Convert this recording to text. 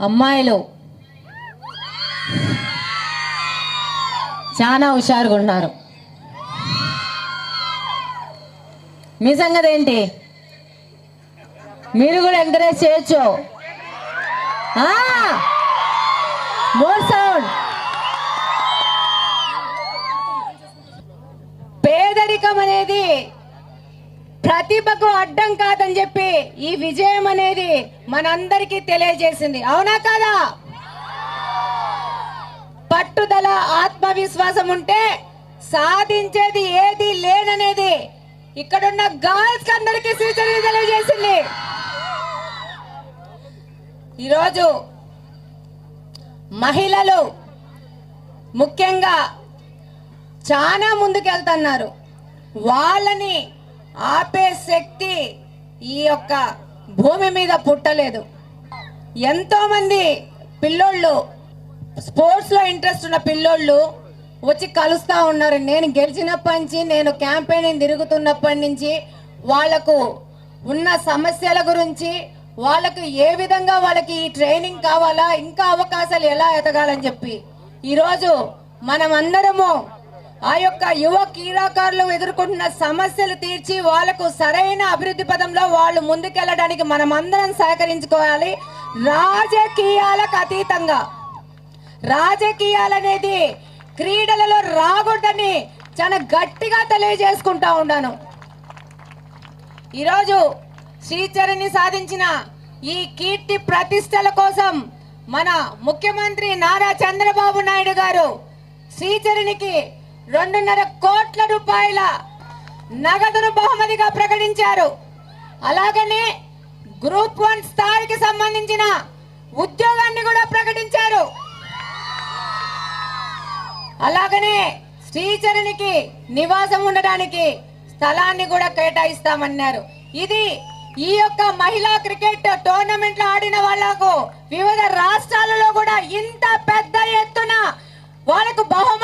అమ్మాయిలు. చాలా హుషారుగా ఉన్నారు. మీ సంగతి ఏంటి మీరు కూడా ఎంకరేజ్ చేయొచ్చు. మోర్ సౌండ్ ప్రతిభకు అడ్డం కాదని చెప్పి ఈ విజయం అనేది మనందరికీ తెలియజేసింది. అవునా కాదా? పట్టుదల ఆత్మవిశ్వాసం ఉంటే సాధించేది ఏది లేదనేది ఇక్కడున్న గర్ల్స్ అందరికీ సూచన తెలియజేసింది. ఈరోజు మహిళలు ముఖ్యంగా చాలా ముందుకెళ్తున్నారు. వాళ్ళని ఆపే శక్తి ఈ యొక్క భూమి మీద పుట్టలేదు. ఎంతో మంది పిల్లోళ్ళు స్పోర్ట్స్లో ఇంట్రెస్ట్ ఉన్న పిల్లోళ్ళు వచ్చి కలుస్తా ఉన్నారు. నేను గెలిచినప్పటి నుంచి నేను క్యాంపెయినింగ్ తిరుగుతున్నప్పటి నుంచి వాళ్ళకు ఉన్న సమస్యల గురించి వాళ్ళకు ఏ విధంగా వాళ్ళకి ఈ ట్రైనింగ్ కావాలా ఇంకా అవకాశాలు ఎలా ఎదగాలని చెప్పి ఈరోజు మనం అందరము ఆ యొక్క యువ క్రీడాకారులు ఎదుర్కొంటున్న సమస్యలు తీర్చి వాళ్ళకు సరైన అభివృద్ధి పదంలో వాళ్ళు ముందుకెళ్ళడానికి మనం అందరం సహకరించుకోవాలి. రాజకీయాలకు అతీతంగా. రాజకీయాలనేది క్రీడలలో రాకూడదని చాలా గట్టిగా తెలియజేసుకుంటా ఉన్నాను ఈరోజు శ్రీచరణి సాధించిన ఈ కీర్తి ప్రతిష్టల కోసం మన ముఖ్యమంత్రి నారా చంద్రబాబు నాయుడు గారు శ్రీచరణికి రెండున్నర కోట్ల రూపాయల నగదును బహుమతిగా ప్రకటించారు. అలాగనే గ్రూప్ వన్ స్థాయికి సంబంధించిన ఉద్యోగాన్ని కూడా ప్రకటించారు. అలాగనే శ్రీచరణికి నివాసం ఉండడానికి స్థలాన్ని కూడా కేటాయిస్తామన్నారు. ఇది ఈ యొక్క మహిళా క్రికెట్ టోర్నమెంట్లో ఆడిన వాళ్ళకు వివిధ రాష్ట్రాలలో కూడా ఇంత పెద్ద ఎత్తున వాళ్ళకు బహుమతి